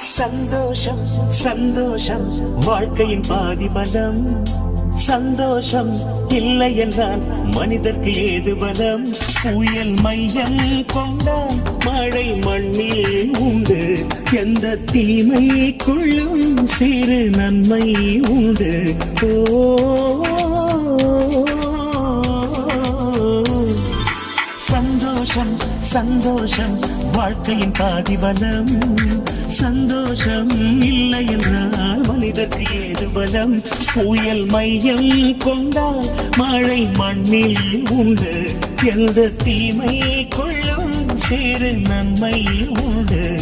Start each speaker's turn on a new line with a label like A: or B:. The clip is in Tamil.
A: சந்தோஷம் சந்தோஷம். வாழ்க்கையின் பாதி பலம். சந்தோஷம் இல்லை என்றால் மனிதர்க்கு ஏது பலம்? புயல் மையம் கொண்டால் மழை மண்ணில் உண்டு. எந்த தீமைக்குள்ளும் சிறு நன்மை உண்டு. ஓ சந்தோஷம் சந்தோஷம். வாழ்க்கையின் பாதிபலம். சந்தோஷம் இல்லை என்றால் மனிதற்கு ஏது பலம்? புயல் மையம் கொண்டால் மழை மண்ணில் உண்டு. எந்த தீமை கொள்ளும் சிறு நன்மை உண்டு.